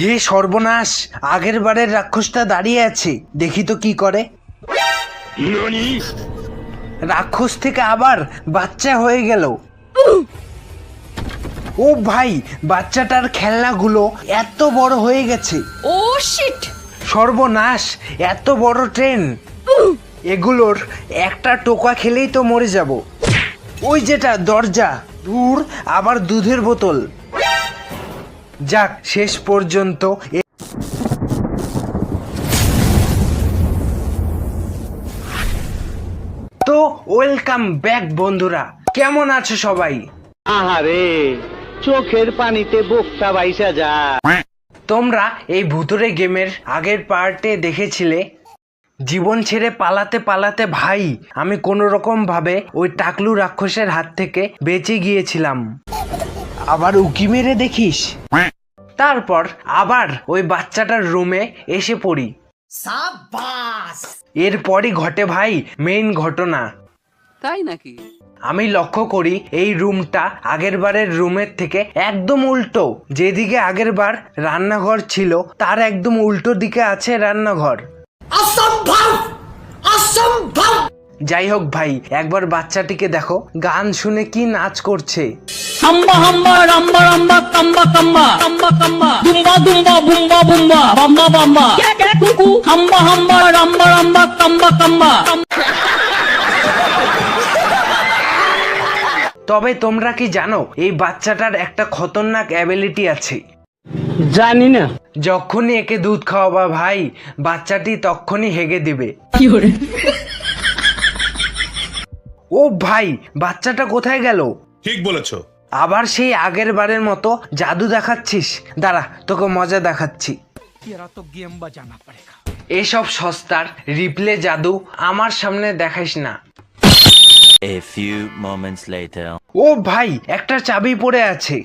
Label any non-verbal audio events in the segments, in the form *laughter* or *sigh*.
হে সর্বনাশ আগের বারের রাক্ষসটা দাঁড়িয়ে আছে দেখি তো কি করে। রাক্ষস থেকে আবার বাচ্চা হয়ে গেল। ও ভাই বাচ্চাটার খেলনাগুলো এত বড় হয়ে গেছে। Oh shit. সর্বনাশ এত বড় ট্রেন। এগুলোর একটা টোকা খেলেই তো মরে যাব। ওই যেটা দরজা দূর আবার দুধের বোতল। যাক শেষ পর্যন্ত তো ওয়েলকাম ব্যাক বন্ধুরা কেমন আছো সবাই? আহারে চোখের পানিতে বোকটা বাইসা যায় তোমরা এই ভুতুরে গেমের আগের পার্টে দেখেছিলে? জীবন ছেড়ে পালাতে পালাতে ভাই আমি কোনো রকম ভাবে ওই টাকলু রাক্ষসের হাত থেকে বেঁচে গিয়েছিলাম। আবার উকি মেরে দেখিস। তারপর আবার ওই বাচ্চাটার রুমে এসে পড়ি। এরপরই ঘটে ভাই মেইন ঘটনা। তাই নাকি? আমি লক্ষ্য করি এই রুমটা আগেরবারের রুমের থেকে একদম উল্টো। যেদিকে আগেরবার রান্নাঘর ছিল তার একদম উল্টো দিকে আছে রান্নাঘর। যাই হোক ভাই একবার বাচ্চাটিকে দেখো গান শুনে কি নাচ করছে। হাম্বা হাম্বা রাম্বা রাম্বা কাম্বা কাম্বা কাম্বা কাম্বা দুম্বা দুম্বা বুম্বা বুম্বা বাম্বা বাম্বা। কুকু হাম্বা হাম্বা রাম্বা রাম্বা কাম্বা কাম্বা তবে তোমরা কি জানো এই বাচ্চাটার একটা খতরনাক অ্যাবিলিটি আছে? জানি না। যখনই একে দুধ খাওয়াবা ভাই বাচ্চাটি তখনই হেগে দিবে। ও ভাই বাচ্চাটা কোথায় গেল? ঠিক বলেছ। আবার সেই আগের বারের মতো জাদু দেখাচ্ছিস? দাঁড়া তোকে মজা দেখাচ্ছি। এসব সস্তার রিপ্লে জাদু আমার সামনে দেখাইস না। A few moments later. ও ভাই একটা চাবি পড়ে আছে।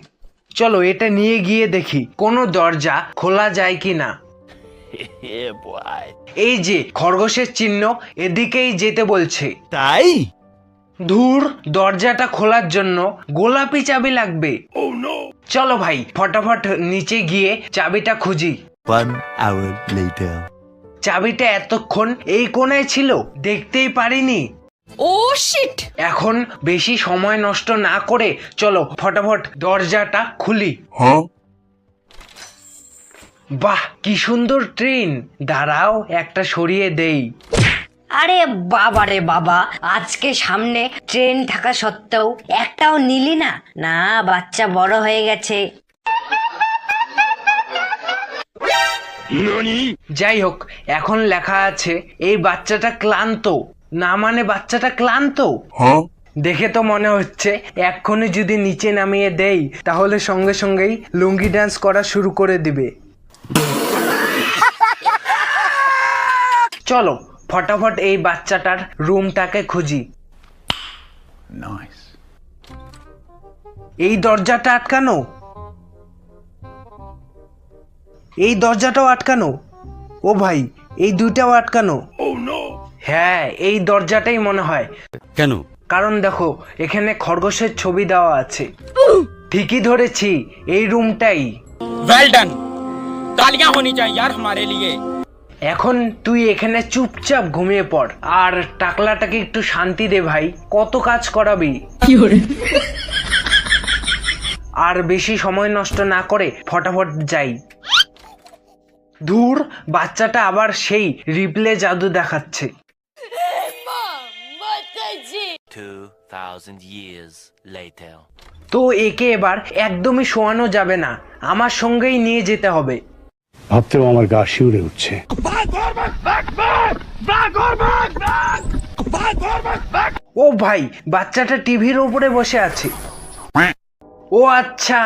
চলো এটা নিয়ে গিয়ে দেখি কোনো দরজা খোলা যায় কি না *laughs* এই যে খরগোশের চিহ্ন এদিকেই যেতে বলছে। তাই? ধুর দরজাটা খোলার জন্য গোলাপি চাবি লাগবে। চলো ভাই ফটাফট নিচে গিয়ে চাবিটা খুঁজি। One hour later. চাবিটা এতক্ষণ এই কোণায় ছিল দেখতেই পারিনি। ও শিট এখন বেশি সময় নষ্ট না করে চলো ফটাফট দরজাটা খুলি। বাহ কি সুন্দর ট্রেন! দাঁড়াও একটা সরিয়ে দেই। আরে বাবা রে বাবা আজকে সামনে ট্রেন থাকা সত্ত্বেও একটাও নিলি না? না বাচ্চা বড় হয়ে গেছে। যাই হোক এখন লেখা আছে এই বাচ্চাটা ক্লান্ত। না মানে বাচ্চাটা ক্লান্ত? দেখে তো মনে হচ্ছে এক্ষুনি যদি নিচে নামিয়ে দেই তাহলে সঙ্গে সঙ্গেই লুঙ্গি ডান্স করা শুরু করে দিবে। চলো ফটাফট এই বাচ্চাটার রুমটাকে খুঁজি এই দরজাটা আটকানো এই দরজাটাও আটকানো ও ভাই এই দুইটাও আটকানো হ্যাঁ এই দরজাটাই মনে হয় কেন কারণ দেখো এখানে খরগোশের ছবি দেওয়া আছে ঠিকই ধরেছি এই রুমটাই वेल डन तालियां होनी चाहिए यार हमारे लिए এখন তুই এখানে চুপচাপ ঘুমিয়ে পড়। আর টাকলাটাকে একটু শান্তি দে ভাই কত কাজ করাবি? আর বেশি সময় নষ্ট না করে ফটাফট যাই। ধুর বাচ্চাটা আবার সেই রিপ্লে জাদু দেখাচ্ছে। Years later. তো একে এবার একদমই শোয়ানো যাবে না আমার সঙ্গেই নিয়ে যেতে হবে। ভাবতেও আমার গা শিউরে উঠছে। ও ভাই বাচ্চাটা টিভির উপরে বসে আছে। ও আচ্ছা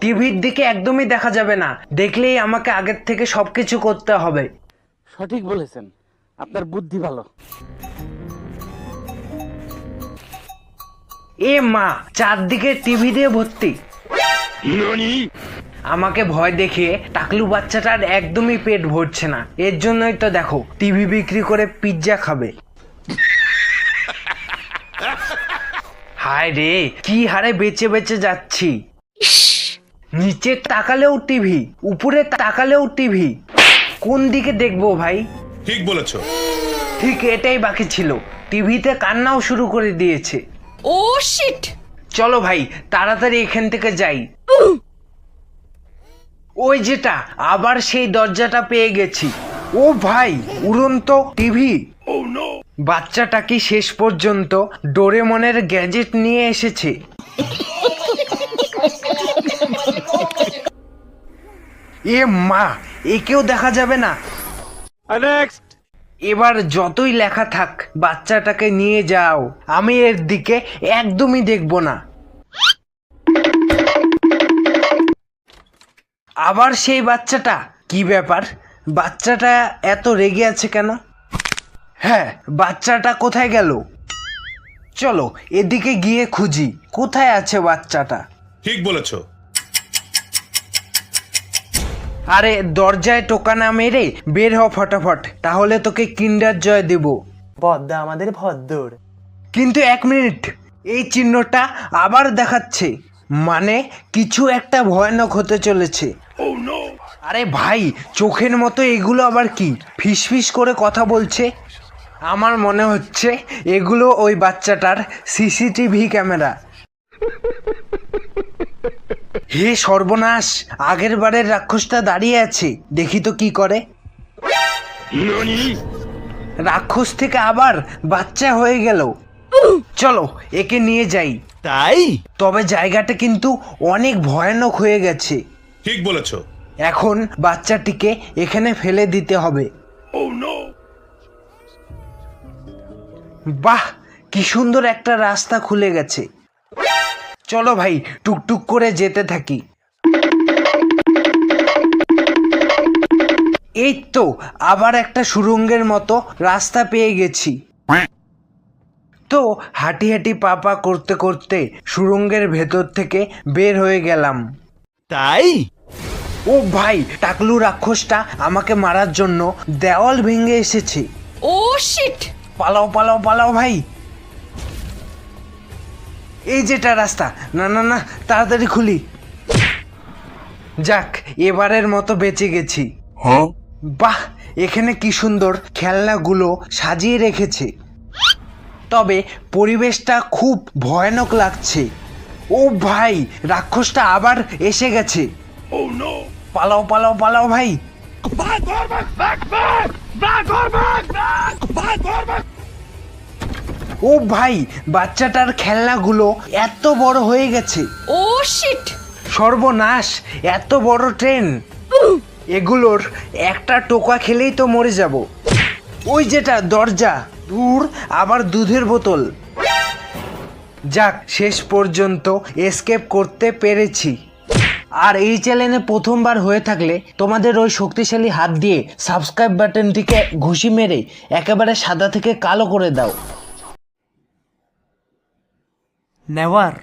টিভির দিকে একদমই দেখা যাবে না। দেখলেই আমাকে আগের থেকে সবকিছু করতে হবে। সঠিক বলেছেন। আপনার বুদ্ধি ভালো। এ মা চারদিকে টিভি দিয়ে ভর্তি। আমাকে ভয় দেখিয়ে টাকলু বাচ্চাটার একদমই পেট ভরছে না। এর জন্যই তো দেখো টিভি বিক্রি করে পিৎজা খাবে। হায় রে কি হারে বেঁচে বেঁচে যাচ্ছি। নিচে তাকালেও টিভি উপরে তাকালেও টিভি। কোন দিকে দেখব ভাই? ঠিক বলেছ। ঠিক এটাই বাকি ছিল। টিভিতে কান্নাও শুরু করে দিয়েছে। Oh shit! চলো ভাই তাড়াতাড়ি এখান থেকে যাই। ওই যেটা আবার সেই দরজাটা পেয়ে গেছি। ও ভাই উড়ন্ত টিভি। বাচ্চাটা কি শেষ পর্যন্ত ডোরেমনের গ্যাজেট নিয়ে এসেছে? এ মা একেও দেখা যাবে না। এবার যতই লেখা থাক বাচ্চাটাকে নিয়ে যাও। আমি এর দিকে একদমই দেখব না। আবার সেই বাচ্চাটা? কি ব্যাপার? বাচ্চাটা এত রেগে আছে কেন? হ্যাঁ বাচ্চাটা কোথায় গেল? চলো এদিকে গিয়ে খুঁজি। কোথায় আছে বাচ্চাটা? ঠিক বলেছ। আরে দরজায় টোকা না মেরে বের হ ফটাফট তাহলে তোকে কিন্ডার জয় দেব। বদ্দা আমাদের ভদ্দর। কিন্তু এক মিনিট এই চিহ্নটা আবার দেখাচ্ছে। মানে কিছু একটা ভয়ানক হতে চলেছে। আরে ভাই চোখের মতো এগুলো আবার কি? ফিসফিস করে কথা বলছে? আমার মনে হচ্ছে এগুলো ওই বাচ্চাটার সিসিটিভি ক্যামেরা। হে সর্বনাশ আগের বারের রাক্ষসটা দাঁড়িয়ে আছে। দেখি তো কি করে। রাক্ষস থেকে আবার বাচ্চা হয়ে গেল। চলো একে নিয়ে যাই। তাই? তবে জায়গাটা কিন্তু অনেক ভয়ানক হয়ে গেছে। ঠিক বলেছ। এখন বাচ্চাটিকে এখানে ফেলে দিতে হবে। বাহ কি সুন্দর একটা রাস্তা খুলে গেছে। চলো ভাই টুকটুক করে যেতে থাকি। এই তো আবার একটা সুরঙ্গের মতো রাস্তা পেয়ে গেছি। তো হাঁটি হাঁটি পাপা করতে করতে সুরঙ্গের ভেতর থেকে বের হয়ে গেলাম। তাই? ও ভাই টাকলু রাক্ষসটা আমাকে মারার জন্য দেওয়াল ভেঙে এসেছে। Oh shit! পালাও পালাও পালাও ভাই। এই যেটা রাস্তা। না না না তাড়াতাড়ি খুলি। যাক এবারের মতো বেঁচে গেছি। বাহ এখানে কি সুন্দর খেলনাগুলো সাজিয়ে রেখেছে। তবে পরিবেশটা খুব ভয়ানক লাগছে। ও ভাই রাক্ষসটা আবার এসে গেছে। পালাও পালাও পালাও ভাই। ও ভাই বাচ্চাটার খেলনাগুলো এত বড় হয়ে গেছে। ও শিট সর্বনাশ এত বড় ট্রেন। এগুলোর একটা টোকা খেলেই তো মরে যাব। ওই যেটা দরজা। দূর আবার দুধের বোতল। যাক, শেষ পর্যন্ত এসকেপ করতে পেরেছি। আর এই চ্যানেলে প্রথমবার হয়ে থাকলে তোমাদের ওই শক্তিশালী হাত দিয়ে সাবস্ক্রাইব বাটনটিকে ঘুষি মেরে একেবারে সাদা থেকে কালো করে দাও। নেওয়ার।